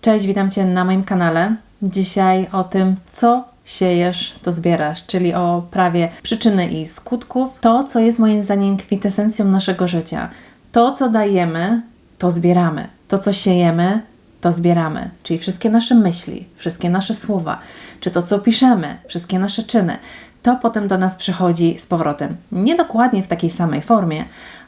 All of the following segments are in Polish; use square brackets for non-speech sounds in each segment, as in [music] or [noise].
Cześć, witam Cię na moim kanale. Dzisiaj o tym, co siejesz, to zbierasz, czyli o prawie przyczyny i skutków. To, co jest moim zdaniem kwintesencją naszego życia. To, co dajemy, to zbieramy. To, co siejemy, to zbieramy. Czyli wszystkie nasze myśli, wszystkie nasze słowa, czy to, co piszemy, wszystkie nasze czyny, to potem do nas przychodzi z powrotem. Nie dokładnie w takiej samej formie,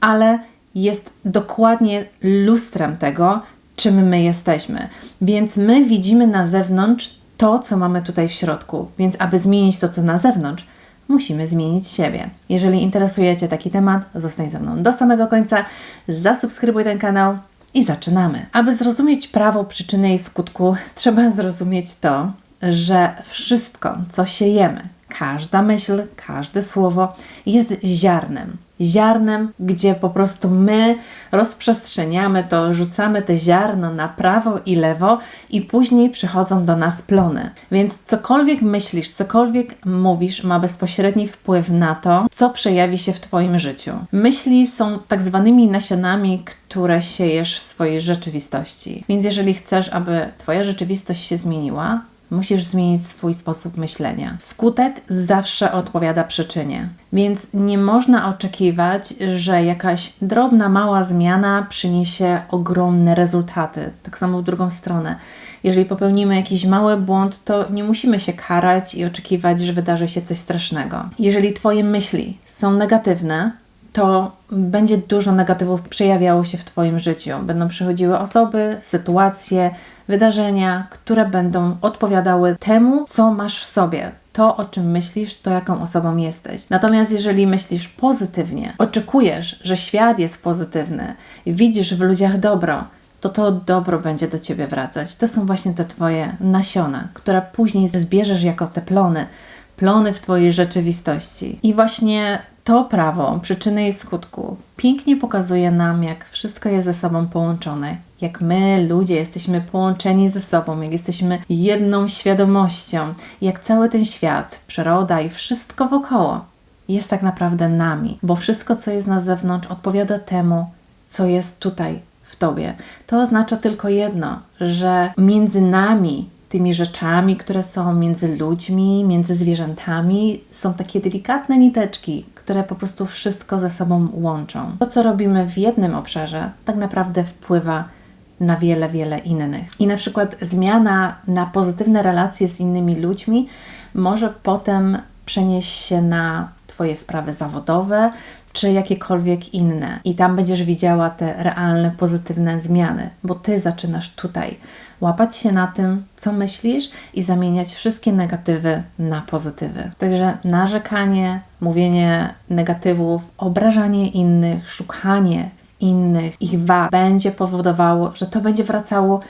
ale jest dokładnie lustrem tego, czym my jesteśmy. Więc my widzimy na zewnątrz to, co mamy tutaj w środku. Więc aby zmienić to, co na zewnątrz, musimy zmienić siebie. Jeżeli interesuje Cię taki temat, zostań ze mną do samego końca, zasubskrybuj ten kanał i zaczynamy. Aby zrozumieć prawo przyczyny i skutku, [laughs] trzeba zrozumieć to, że wszystko, co siejemy, każda myśl, każde słowo jest ziarnem. Ziarnem, gdzie po prostu my rozprzestrzeniamy to, rzucamy te ziarno na prawo i lewo, i później przychodzą do nas plony. Więc cokolwiek myślisz, cokolwiek mówisz, ma bezpośredni wpływ na to, co przejawi się w Twoim życiu. Myśli są tak zwanymi nasionami, które siejesz w swojej rzeczywistości. Więc jeżeli chcesz, aby Twoja rzeczywistość się zmieniła, Musisz zmienić swój sposób myślenia. Skutek zawsze odpowiada przyczynie, więc nie można oczekiwać, że jakaś drobna, mała zmiana przyniesie ogromne rezultaty. Tak samo w drugą stronę. Jeżeli popełnimy jakiś mały błąd, to nie musimy się karać i oczekiwać, że wydarzy się coś strasznego. Jeżeli Twoje myśli są negatywne, to będzie dużo negatywów przejawiało się w Twoim życiu. Będą przychodziły osoby, sytuacje, wydarzenia, które będą odpowiadały temu, co masz w sobie. To, o czym myślisz, to jaką osobą jesteś. Natomiast jeżeli myślisz pozytywnie, oczekujesz, że świat jest pozytywny, widzisz w ludziach dobro, to to dobro będzie do ciebie wracać. To są właśnie te twoje nasiona, które później zbierzesz jako te plony, plony w twojej rzeczywistości. I właśnie to prawo przyczyny i skutku pięknie pokazuje nam, jak wszystko jest ze sobą połączone, jak my, ludzie, jesteśmy połączeni ze sobą, jak jesteśmy jedną świadomością, jak cały ten świat, przyroda i wszystko wokoło jest tak naprawdę nami, bo wszystko, co jest na zewnątrz, odpowiada temu, co jest tutaj w tobie. To oznacza tylko jedno, że między nami tymi rzeczami, które są między ludźmi, między zwierzętami, są takie delikatne niteczki, które po prostu wszystko ze sobą łączą. To, co robimy w jednym obszarze, tak naprawdę wpływa na wiele, wiele innych. I na przykład zmiana na pozytywne relacje z innymi ludźmi może potem przenieść się na Twoje sprawy zawodowe, czy jakiekolwiek inne. I tam będziesz widziała te realne, pozytywne zmiany, bo Ty zaczynasz tutaj łapać się na tym, co myślisz i zamieniać wszystkie negatywy na pozytywy. Także narzekanie, mówienie negatywów, obrażanie innych, szukanie innych, ich wad będzie powodowało, że to będzie wracało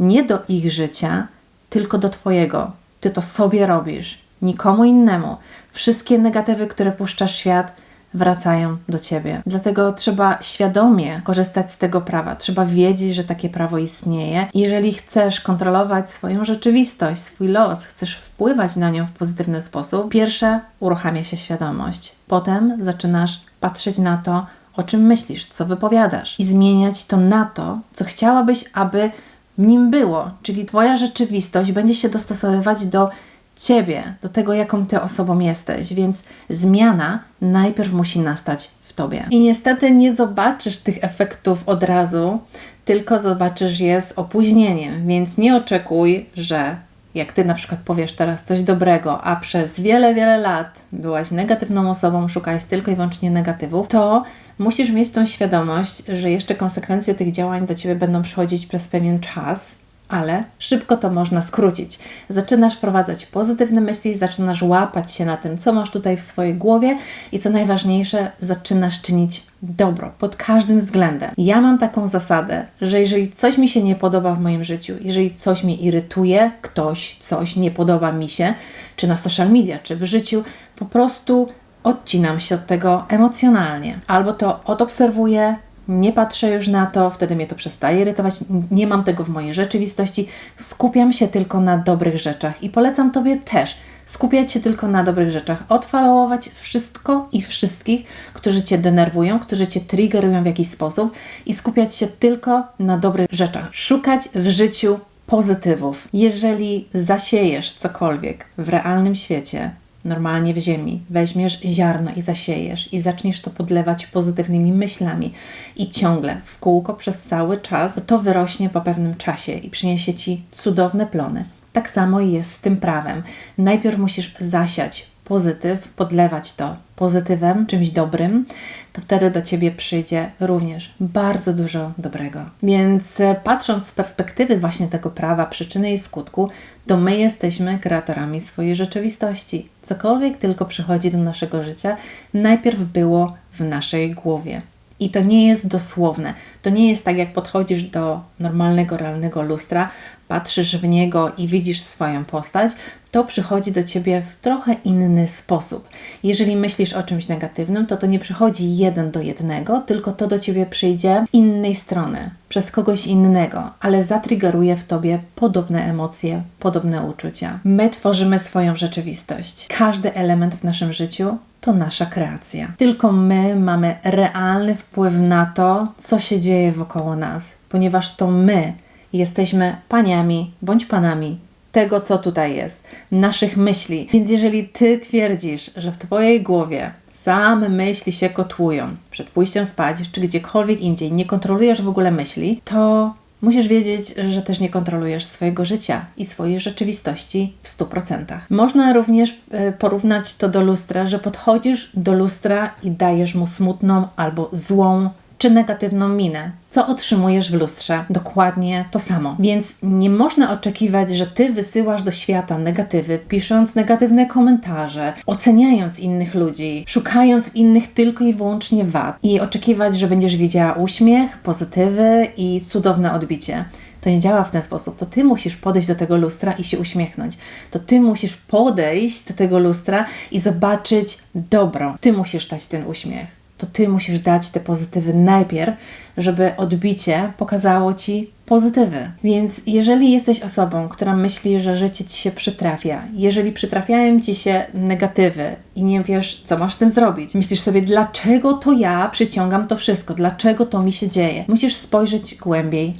nie do ich życia, tylko do Twojego. Ty to sobie robisz, nikomu innemu. Wszystkie negatywy, które puszcza świat, wracają do ciebie. Dlatego trzeba świadomie korzystać z tego prawa. Trzeba wiedzieć, że takie prawo istnieje. Jeżeli chcesz kontrolować swoją rzeczywistość, swój los, chcesz wpływać na nią w pozytywny sposób, pierwsze uruchamia się świadomość. Potem zaczynasz patrzeć na to, o czym myślisz, co wypowiadasz i zmieniać to na to, co chciałabyś, aby w nim było. Czyli Twoja rzeczywistość będzie się dostosowywać do Ciebie, do tego, jaką Ty osobą jesteś, więc zmiana najpierw musi nastać w Tobie. I niestety nie zobaczysz tych efektów od razu, tylko zobaczysz je z opóźnieniem, więc nie oczekuj, że jak ty na przykład powiesz teraz coś dobrego, a przez wiele, wiele lat byłaś negatywną osobą, szukałeś tylko i wyłącznie negatywów, to musisz mieć tą świadomość, że jeszcze konsekwencje tych działań do ciebie będą przychodzić przez pewien czas ale szybko to można skrócić. Zaczynasz wprowadzać pozytywne myśli, zaczynasz łapać się na tym, co masz tutaj w swojej głowie i co najważniejsze, zaczynasz czynić dobro pod każdym względem. Ja mam taką zasadę, że jeżeli coś mi się nie podoba w moim życiu, jeżeli coś mnie irytuje, ktoś, coś nie podoba mi się, czy na social media, czy w życiu, po prostu odcinam się od tego emocjonalnie. Albo to odobserwuję, nie patrzę już na to, wtedy mnie to przestaje irytować, nie mam tego w mojej rzeczywistości, skupiam się tylko na dobrych rzeczach i polecam Tobie też skupiać się tylko na dobrych rzeczach, odfalować wszystko i wszystkich, którzy Cię denerwują, którzy Cię triggerują w jakiś sposób i skupiać się tylko na dobrych rzeczach. Szukać w życiu pozytywów. Jeżeli zasiejesz cokolwiek w realnym świecie, normalnie w ziemi, weźmiesz ziarno i zasiejesz i zaczniesz to podlewać pozytywnymi myślami i ciągle w kółko przez cały czas, to wyrośnie po pewnym czasie i przyniesie ci cudowne plony. Tak samo jest z tym prawem. Najpierw musisz zasiać pozytyw, podlewać to pozytywem, czymś dobrym, to wtedy do ciebie przyjdzie również bardzo dużo dobrego. Więc e, patrząc z perspektywy właśnie tego prawa przyczyny i skutku, to my jesteśmy kreatorami swojej rzeczywistości. Cokolwiek tylko przychodzi do naszego życia, najpierw było w naszej głowie. I to nie jest dosłowne. To nie jest tak, jak podchodzisz do normalnego, realnego lustra, patrzysz w niego i widzisz swoją postać, to przychodzi do ciebie w trochę inny sposób. Jeżeli myślisz o czymś negatywnym, to to nie przychodzi jeden do jednego, tylko to do ciebie przyjdzie z innej strony, przez kogoś innego, ale zatriggeruje w tobie podobne emocje, podobne uczucia. My tworzymy swoją rzeczywistość. Każdy element w naszym życiu to nasza kreacja. Tylko my mamy realny wpływ na to, co się dzieje wokoło nas, ponieważ to my jesteśmy paniami bądź panami tego, co tutaj jest, naszych myśli. Więc jeżeli ty twierdzisz, że w twojej głowie same myśli się kotłują przed pójściem spać, czy gdziekolwiek indziej, nie kontrolujesz w ogóle myśli, to musisz wiedzieć, że też nie kontrolujesz swojego życia i swojej rzeczywistości w 100%. Można również e, porównać to do lustra, że podchodzisz do lustra i dajesz mu smutną albo złą czy negatywną minę. Co otrzymujesz w lustrze? Dokładnie to samo. Więc nie można oczekiwać, że ty wysyłasz do świata negatywy, pisząc negatywne komentarze, oceniając innych ludzi, szukając innych tylko i wyłącznie wad i oczekiwać, że będziesz widziała uśmiech, pozytywy i cudowne odbicie. To nie działa w ten sposób. To ty musisz podejść do tego lustra i się uśmiechnąć. To ty musisz podejść do tego lustra i zobaczyć dobro. Ty musisz dać ten uśmiech to ty musisz dać te pozytywy najpierw, żeby odbicie pokazało ci pozytywy. Więc jeżeli jesteś osobą, która myśli, że życie ci się przytrafia, jeżeli przytrafiają ci się negatywy i nie wiesz, co masz z tym zrobić, myślisz sobie, dlaczego to ja przyciągam to wszystko, dlaczego to mi się dzieje, musisz spojrzeć głębiej,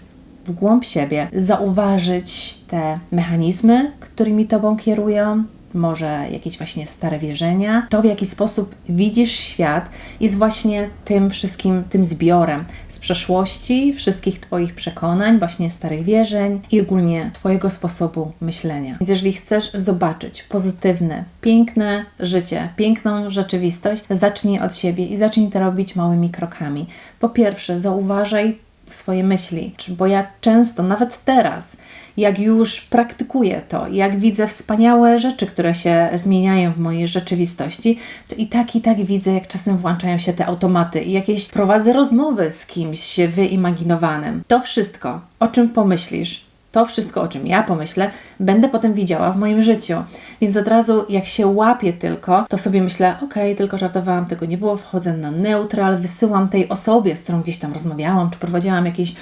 w głąb siebie, zauważyć te mechanizmy, którymi tobą kierują, może jakieś właśnie stare wierzenia. To, w jaki sposób widzisz świat, jest właśnie tym wszystkim, tym zbiorem z przeszłości, wszystkich Twoich przekonań, właśnie starych wierzeń i ogólnie Twojego sposobu myślenia. Więc jeżeli chcesz zobaczyć pozytywne, piękne życie, piękną rzeczywistość, zacznij od siebie i zacznij to robić małymi krokami. Po pierwsze, zauważaj swoje myśli, bo ja często, nawet teraz, jak już praktykuję to, jak widzę wspaniałe rzeczy, które się zmieniają w mojej rzeczywistości, to i tak, i tak widzę, jak czasem włączają się te automaty i jakieś prowadzę rozmowy z kimś wyimaginowanym. To wszystko, o czym pomyślisz, to wszystko, o czym ja pomyślę, będę potem widziała w moim życiu. Więc od razu, jak się łapię tylko, to sobie myślę, ok, tylko żartowałam, tego nie było, wchodzę na neutral, wysyłam tej osobie, z którą gdzieś tam rozmawiałam, czy prowadziłam jakieś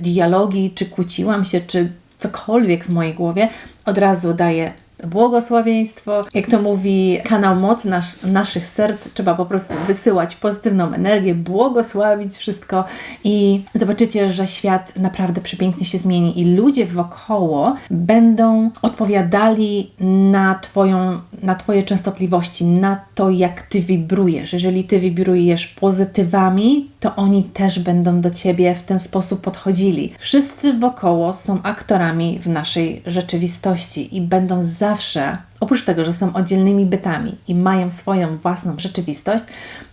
dialogi, czy kłóciłam się, czy cokolwiek w mojej głowie, od razu daję błogosławieństwo. Jak to mówi kanał Moc nasz, naszych serc, trzeba po prostu wysyłać pozytywną energię, błogosławić wszystko i zobaczycie, że świat naprawdę przepięknie się zmieni i ludzie wokoło będą odpowiadali na, twoją, na Twoje częstotliwości, na to, jak Ty wibrujesz. Jeżeli Ty wibrujesz pozytywami, to oni też będą do Ciebie w ten sposób podchodzili. Wszyscy wokoło są aktorami w naszej rzeczywistości i będą zawsze, oprócz tego, że są oddzielnymi bytami i mają swoją własną rzeczywistość,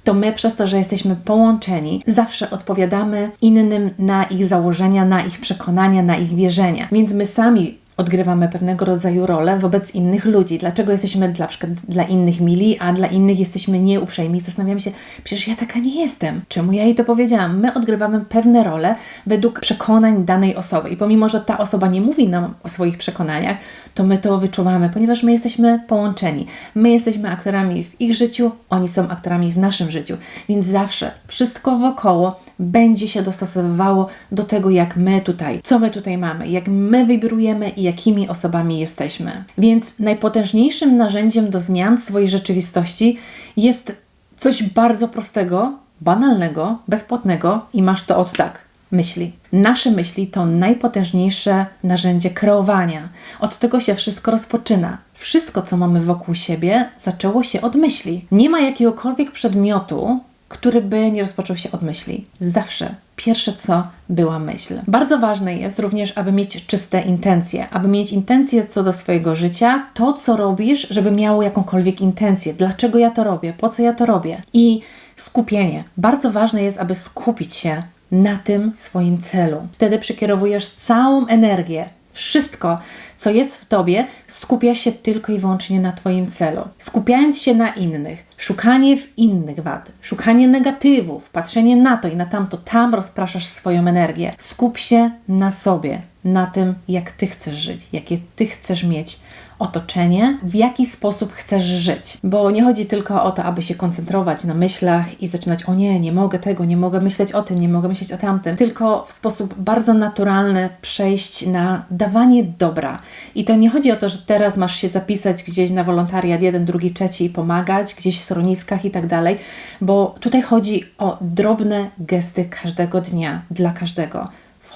to my przez to, że jesteśmy połączeni, zawsze odpowiadamy innym na ich założenia, na ich przekonania, na ich wierzenia. Więc my sami odgrywamy pewnego rodzaju rolę wobec innych ludzi. Dlaczego jesteśmy dla, przykład dla innych mili, a dla innych jesteśmy nieuprzejmi? Zastanawiamy się, przecież ja taka nie jestem. Czemu ja jej to powiedziałam? My odgrywamy pewne role według przekonań danej osoby. I pomimo, że ta osoba nie mówi nam o swoich przekonaniach, to my to wyczuwamy, ponieważ my jesteśmy połączeni. My jesteśmy aktorami w ich życiu, oni są aktorami w naszym życiu. Więc zawsze wszystko wokoło będzie się dostosowywało do tego, jak my tutaj, co my tutaj mamy, jak my wibrujemy i jakimi osobami jesteśmy. Więc najpotężniejszym narzędziem do zmian swojej rzeczywistości jest coś bardzo prostego, banalnego, bezpłatnego i masz to od tak. myśli. Nasze myśli to najpotężniejsze narzędzie kreowania. Od tego się wszystko rozpoczyna. Wszystko, co mamy wokół siebie, zaczęło się od myśli. Nie ma jakiegokolwiek przedmiotu, który by nie rozpoczął się od myśli. Zawsze pierwsze co była myśl. Bardzo ważne jest również, aby mieć czyste intencje, aby mieć intencje co do swojego życia, to co robisz, żeby miało jakąkolwiek intencję. Dlaczego ja to robię? Po co ja to robię? I skupienie. Bardzo ważne jest, aby skupić się na tym swoim celu. Wtedy przekierowujesz całą energię, wszystko, co jest w tobie, skupia się tylko i wyłącznie na Twoim celu. Skupiając się na innych, szukanie w innych wad, szukanie negatywów, patrzenie na to i na tamto, tam rozpraszasz swoją energię. Skup się na sobie, na tym, jak Ty chcesz żyć, jakie Ty chcesz mieć otoczenie, w jaki sposób chcesz żyć. Bo nie chodzi tylko o to, aby się koncentrować na myślach i zaczynać, o nie, nie mogę tego, nie mogę myśleć o tym, nie mogę myśleć o tamtym, tylko w sposób bardzo naturalny przejść na dawanie dobra. I to nie chodzi o to, że teraz masz się zapisać gdzieś na wolontariat, jeden, drugi, trzeci i pomagać, gdzieś w schroniskach i tak dalej, bo tutaj chodzi o drobne gesty każdego dnia, dla każdego.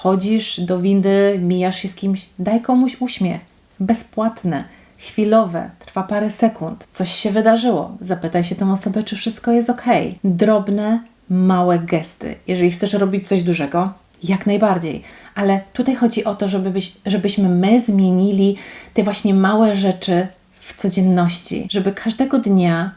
Wchodzisz do windy, mijasz się z kimś, daj komuś uśmiech bezpłatne, chwilowe, trwa parę sekund. Coś się wydarzyło. Zapytaj się tą osobę, czy wszystko jest ok. Drobne, małe gesty. Jeżeli chcesz robić coś dużego, jak najbardziej. Ale tutaj chodzi o to, żeby byś, żebyśmy my zmienili te właśnie małe rzeczy w codzienności, żeby każdego dnia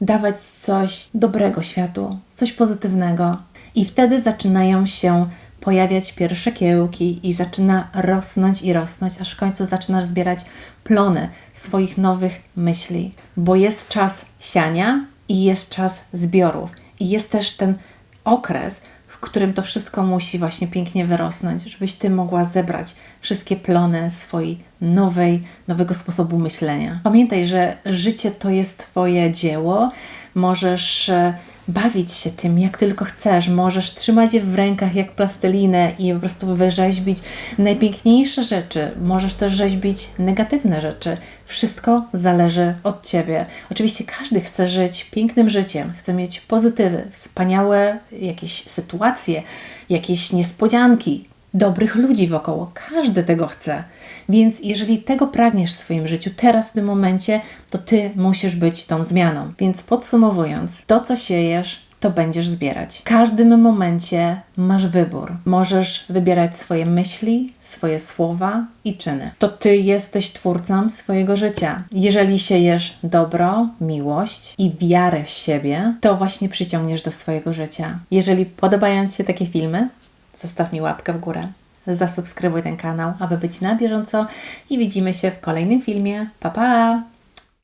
dawać coś dobrego światu, coś pozytywnego. I wtedy zaczynają się pojawiać pierwsze kiełki i zaczyna rosnąć i rosnąć, aż w końcu zaczynasz zbierać plony swoich nowych myśli, bo jest czas siania i jest czas zbiorów. I jest też ten okres, w którym to wszystko musi właśnie pięknie wyrosnąć, żebyś ty mogła zebrać wszystkie plony swojej nowej, nowego sposobu myślenia. Pamiętaj, że życie to jest Twoje dzieło. Możesz e, bawić się tym, jak tylko chcesz. Możesz trzymać je w rękach jak plastelinę i po prostu wyrzeźbić najpiękniejsze rzeczy. Możesz też rzeźbić negatywne rzeczy. Wszystko zależy od Ciebie. Oczywiście każdy chce żyć pięknym życiem, chce mieć pozytywy, wspaniałe jakieś sytuacje, jakieś niespodzianki, dobrych ludzi wokoło. Każdy tego chce. Więc jeżeli tego pragniesz w swoim życiu teraz, w tym momencie, to ty musisz być tą zmianą. Więc podsumowując, to co siejesz, to będziesz zbierać. W każdym momencie masz wybór. Możesz wybierać swoje myśli, swoje słowa i czyny. To ty jesteś twórcą swojego życia. Jeżeli siejesz dobro, miłość i wiarę w siebie, to właśnie przyciągniesz do swojego życia. Jeżeli podobają Ci się takie filmy, zostaw mi łapkę w górę. Zasubskrybuj ten kanał, aby być na bieżąco i widzimy się w kolejnym filmie. Pa pa!